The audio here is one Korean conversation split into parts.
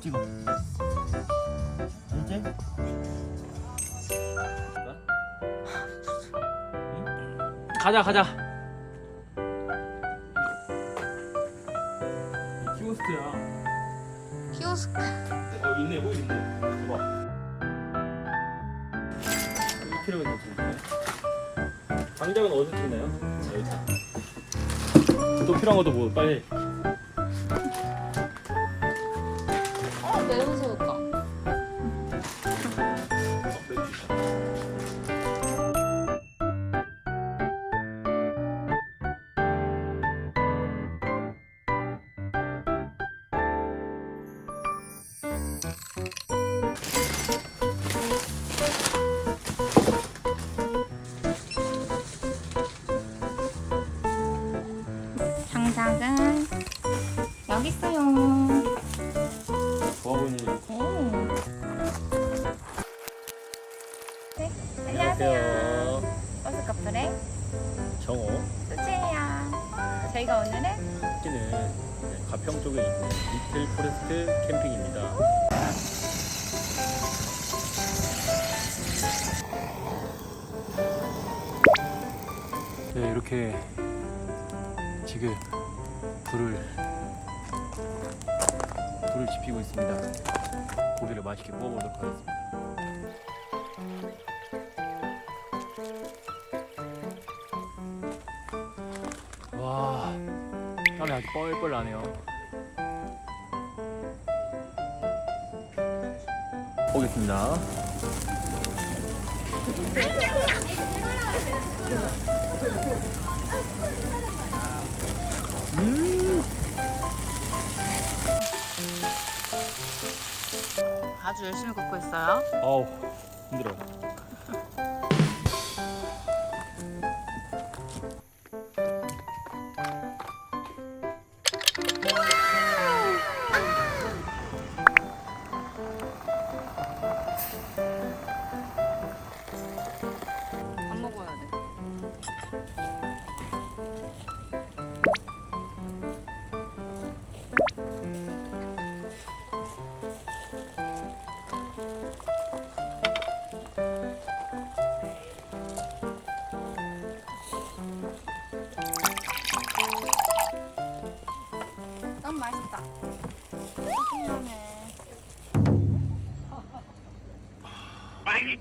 찍어. 이제? 가자 가자. 키오스트야. 키오스크. 어 있네 뭐 있네. 봐봐 이렇게 하면 괜찮네 당장은 어디서 찍나요? 또 필요한 것도 뭐 빨리 장작은 여기 있어요. 일. 오. 네, 안녕하세요. 버스 커플의 정호 수지예요. 저희가 오늘은 여기는 네, 가평 쪽에 있는 리틀 포레스트 캠핑입니다 네 이렇게 지금 불을 불을 지피고 있습니다 고기를 맛있게 구워보도록 하겠습니다 와 땀이 아주 뻘뻘 나네요. 보겠습니다. 아주 열심히 굽고 있어요. 어우 힘들어. 밥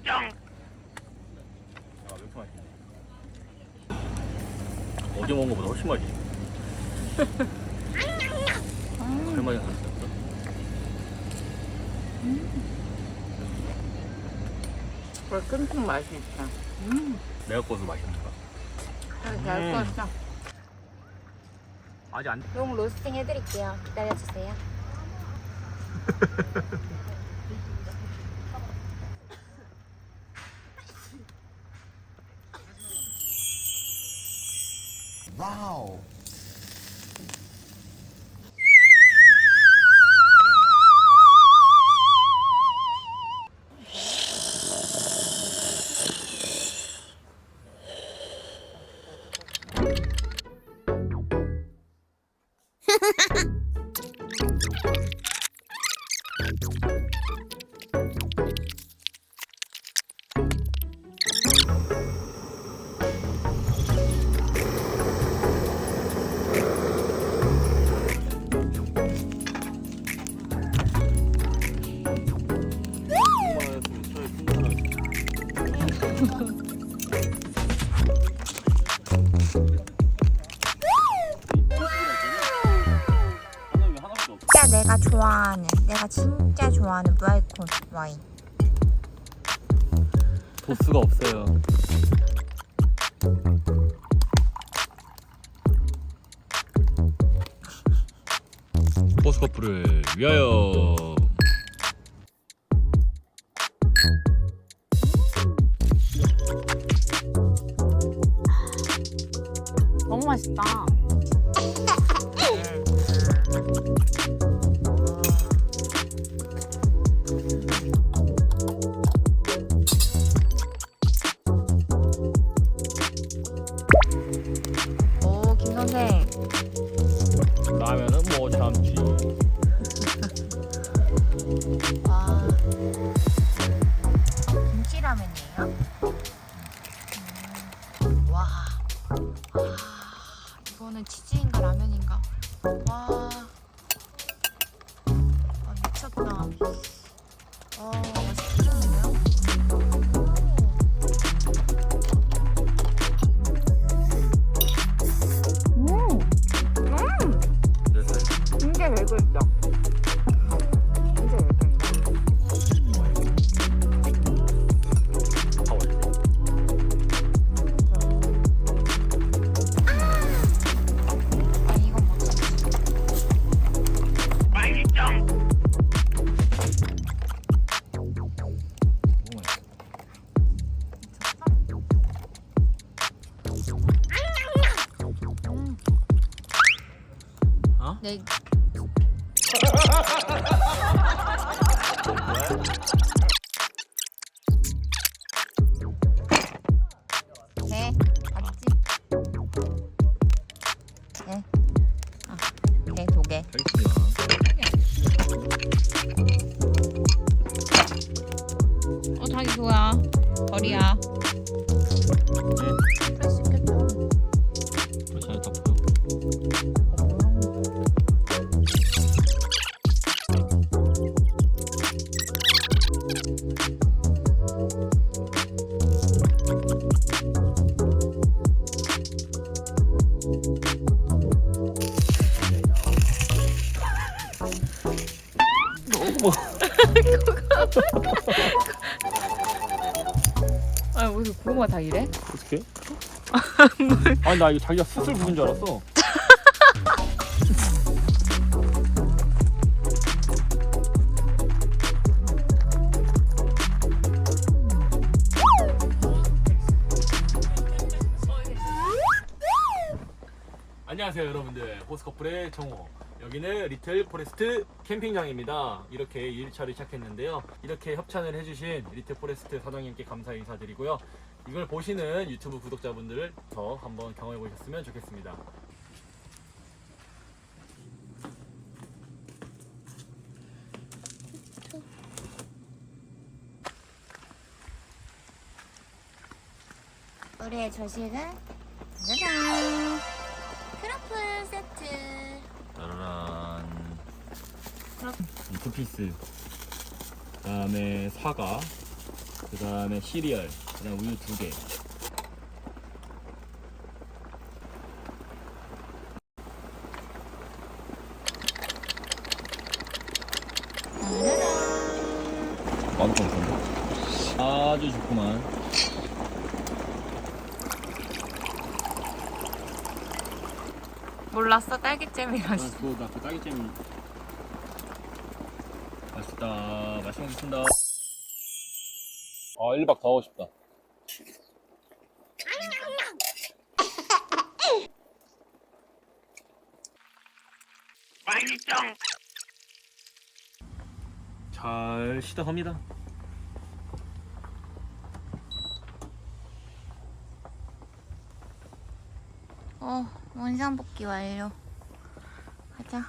아, 왜 이렇게 맛있네. 어제 먹은 것보다 훨씬 맛있네. 할머니 갔었어. 뭘 끈끈 맛이 있다. 음, 내가 꺼서 맛있는가? 잘 음. 구웠어. 아직 안. 롱 로스팅 해드릴게요. 기다려주세요. Wow. 내가 좋아하는, 내가 진짜 좋아하는 무알콜 와인. 도수가 없어요. 포스 커플을 위하여. 음, 와. 아, 이거는 치즈인가 라면인가? 와. 아, 미쳤다. 어? 아, 무슨 고구마 다 이래? 어떻게? 아니 나 이거 자기가 수술 부은 줄 알았어. 안녕하세요 여러분들 호스커플의 정호 여기는 리틀 포레스트 캠핑장입니다 이렇게 1차를 시작했는데요 이렇게 협찬을 해주신 리틀 포레스트 사장님께 감사 인사드리고요 이걸 보시는 유튜브 구독자분들 더 한번 경험해 보셨으면 좋겠습니다 우리의 조식은 짜잔! 크로플 세트. 짜라란. 그럼- 이두 피스. 그 다음에 사과. 그 다음에 시리얼. 그 다음 우유 두개. 맛있다 아주 좋구만 몰랐어 딸기잼이라서. 아, 그거 나그 딸기잼이 맛있다. 맛있게 먹겠습니다. 아, 1박 더 하고 싶다. 잘 시작합니다. 어, 원상 복귀 완료. 가자.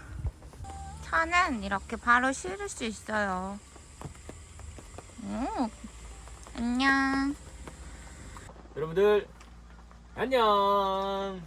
차는 이렇게 바로 실을 수 있어요. 오, 안녕. 여러분들, 안녕!